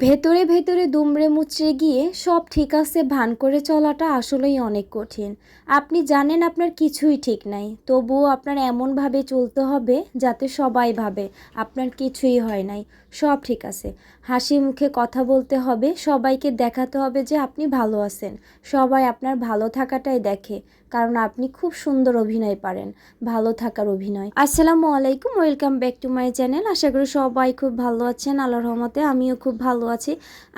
ভেতরে ভেতরে দুমড়ে মুচড়ে গিয়ে সব ঠিক আছে, ভান করে চলাটা আসলেই অনেক কঠিন। আপনি জানেন আপনার কিছুই ঠিক নাই। তবুও আপনার এমনভাবে চলতে হবে যাতে সবাই ভাবে আপনার কিছুই হয় নাই। সব ঠিক আছে। হাসি মুখে কথা বলতে হবে, সবাইকে দেখাতে হবে যে আপনি ভালো আছেন। সবাই আপনার ভালো থাকাটাই দেখে। কারণ আপনি খুব সুন্দর অভিনয় পারেন, ভালো থাকার অভিনয়। আসসালামু আলাইকুম, welcome back to my channel. আশা করি সবাই খুব ভালো আছেন, আল্লাহর রহমতে আমিও খুব ভালো আছি।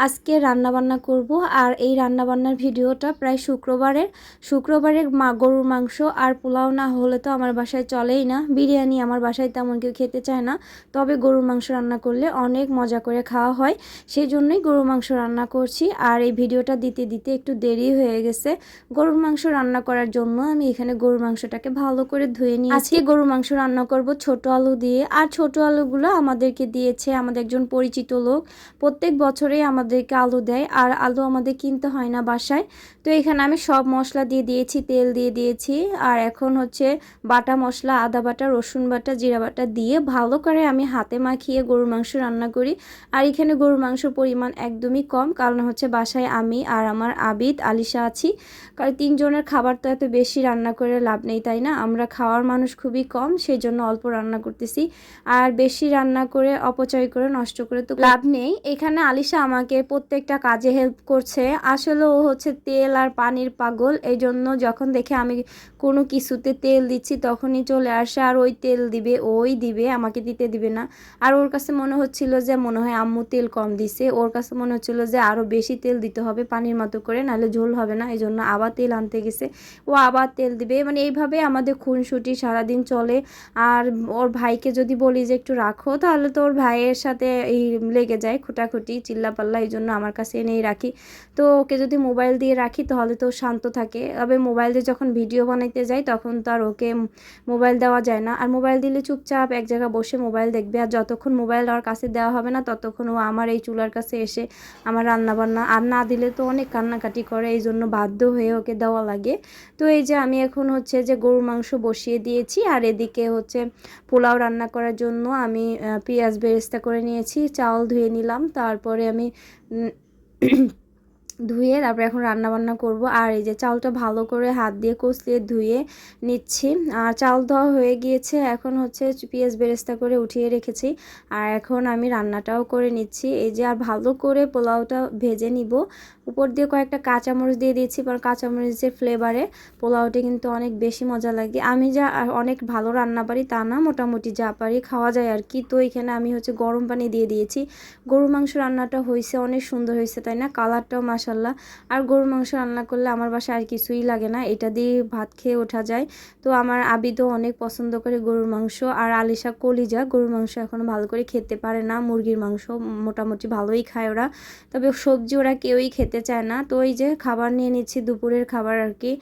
আজকে রান্না বান্না করব আর এই রান্না বান্নার ভিডিওটা প্রায় শুক্রবারের। শুক্রবারে মা গরুর মাংস আর পোলাও না হলে তো আমার বাসায় চলেই না। বিরিয়ানি আমার বাসায় তেমন কেউ খেতে চায় না। তবে গরুর মাংস রান্না করলে অনেক মজা করে খাওয়া হয়। সেই জন্যই গরুর মাংস রান্না করছি। আর এই ভিডিওটা দিতে দিতে একটু দেরি হয়ে গেছে। গরুর মাংস রান্না করার জন্য আমি এখানে গরুর মাংসটাকে ভালো করে ধুয়ে নিয়ে আজকে গরুর মাংস রান্না করব ছোট আলু দিয়ে। আর ছোট আলুগুলো আমাদেরকে দিয়েছে আমাদের একজন পরিচিত লোক। প্রত্যেক বছরেই আমাদেরকে আলু দেয় আর আলু আমাদের কিনতে হয় না বাসায়। তো এখানে আমি সব মশলা দিয়ে দিয়েছি, তেল দিয়ে দিয়েছি। আর এখন হচ্ছে বাটা মশলা, আদা বাটা, রসুন বাটা, জিরা বাটা দিয়ে ভালো করে আমি হাতে মাখিয়ে গরুর মাংস রান্না করি। আর এখানে গরুর মাংসর পরিমাণ একদমই কম। কারণ হচ্ছে বাসায় আমি আর আমার আবিদ, আলিশা আছি। কারণ তিনজনের খাবার তো এত বেশি রান্না করে লাভ নেই, তাই না? আমরা খাওয়ার মানুষ খুবই কম সেই জন্য অল্প রান্না করতেছি। আর বেশি রান্না করে, অপচয় করে, নষ্ট করে তো লাভ নেই। এখানে আলিশা আমাকে প্রত্যেকটা কাজে হেল্প করছে। আসলে ও হচ্ছে তেল আর পানির পাগল। এই জন্য যখন দেখে আমি কোনো কিছুতে তেল দিচ্ছি, তখনই চলে আসে, আর ওই তেল দিবে, ওই দিবে, আমাকে দিতে দিবে না। আর ওর কাছে মনে হচ্ছিল যে, মনে হয় আম্মু তেল কম দিছে। ওর কাছে মনে হচ্ছিল যে আরও বেশি তেল দিতে হবে পানির মতো করে, নাহলে ঝোল হবে না। এই জন্য আবার তেল আনতে গেছে। ও আবার তেল দিবে। মানে এইভাবে আমাদের খুনসুটি সারাদিন চলে। আর ওর ভাইকে যদি বলি যে একটু রাখো, তাহলে তো ওর ভাইয়ের সাথে এই লেগে যায় খুঁটাখুটি, চিল্লাপাল্লা এই জন্য আমার কাছে এনেই রাখি। তো ওকে যদি মোবাইল দিয়ে রাখি, তাহলে তো শান্ত থাকে। তবে মোবাইল দিয়ে যখন ভিডিও বানাইতে যাই তখন তো আর ওকে মোবাইল দেওয়া যায় না। আর মোবাইল দিলে চুপচাপ এক জায়গায় বসে মোবাইল দেখবে। আর যতক্ষণ মোবাইল ওর কাছে দেওয়া হবে না, ততক্ষণ ও আমার এই চুলার কাছে এসে আমার রান্না বান্না আর না দিলে তো অনেক কান্নাকাটি করে, এই জন্য বাধ্য হয়ে ওকে দেওয়া লাগে। তো এই যে আমি এখন হচ্ছে যে গরুর মাংস বসিয়ে দিয়েছি, আর এদিকে হচ্ছে পোলাও রান্না করার জন্য আমি পেঁয়াজ বেরেস্তা করে নিয়েছি, চাল ধুয়ে নিলাম, তারপরে আমি ধুয়ে তারপরে এখন রান্না বান্না করব। আর এই যে চালটা ভালো করে হাত দিয়ে কষলিয়ে ধুয়ে নিচ্ছি। আর চাল ধোয়া হয়ে গিয়েছে। এখন হচ্ছে পেঁয়াজ বেরেস্তা করে উঠিয়ে রেখেছি। আর এখন আমি রান্নাটাও করে নিচ্ছি। এই যে আর ভালো করে পোলাওটা ভেজে নিব। উপর দিয়ে কয়েকটা কাঁচামরিচ দিয়ে দিয়েছি। কারণ কাঁচামরিচের ফ্লেভারে পোলাওটা কিন্তু অনেক বেশি মজা লাগে। আমি যা অনেক ভালো রান্না পারি তা না। মোটামুটি যা পারি খাওয়া যায় আর কি। তো এখানে আমি হচ্ছে গরম পানি দিয়ে দিয়েছি। গরু মাংস রান্নাটা হয়েছে অনেক সুন্দর হয়েছে তাই না? কালারটাও মাসাল্লাহ আর গরুর মাংস রান্না করলে আমার বাসায় আর কিছুই লাগে না। এটা দিয়ে ভাত খেয়ে ওঠা যায়। তো আমার আবিদও অনেক পছন্দ করে গরুর মাংস। আর আলিশা কলিজা, গরুর মাংস এখন ভালো করে খেতে পারে না। মুরগির মাংস মোটামুটি ভালোই খায় ওরা। তবে সবজি ওরা কেউই খেতে চায় না। তো ওই যে খাবার নিয়ে নিচ্ছি দুপুরের খাবার আর কি।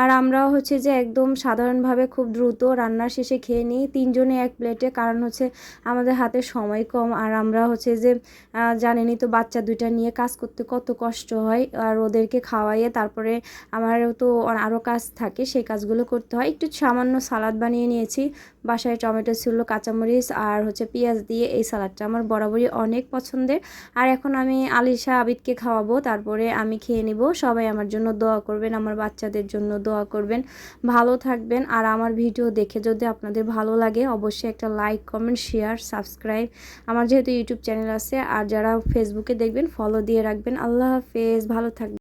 আর আমরাও হচ্ছে যে একদম সাধারণভাবে খুব দ্রুত রান্নার শেষে খেয়ে নিই। তিনজনে এক প্লেটে, কারণ হচ্ছে আমাদের হাতে সময় কম। আর আমরা হচ্ছে যে জানেনি তো বাচ্চা দুইটা নিয়ে কাজ করতে কত কষ্ট হয়। আর ওদেরকে খাওয়াইয়ে তারপরে আমারও তো আরও কাজ থাকে, সেই কাজগুলো করতে হয়। একটু সামান্য সালাদ বানিয়ে নিয়েছি। বাসায় টমেটো ছিল, কাঁচামরিচ আর হচ্ছে পেঁয়াজ দিয়ে এই সালাদটা আমার বরাবরই অনেক পছন্দের। আর এখন আমি আলিশা আবিদকে খাওয়াবো, তারপরে আমি খেয়ে নিব। সবাই আমার জন্য দোয়া করবেন, আমার বাচ্চাদের জন্য দোয়া করবেন। ভালো থাকবেন। আর আমার ভিডিও দেখে যদি আপনাদের ভালো লাগে, অবশ্যই একটা লাইক, কমেন্ট, শেয়ার, সাবস্ক্রাইব। আমার যেহেতু ইউটিউব চ্যানেল আছে, আর যারা ফেসবুকে দেখবেন ফলো দিয়ে রাখবেন। আল্লাহ হাফেজ, ভালো থাকবেন।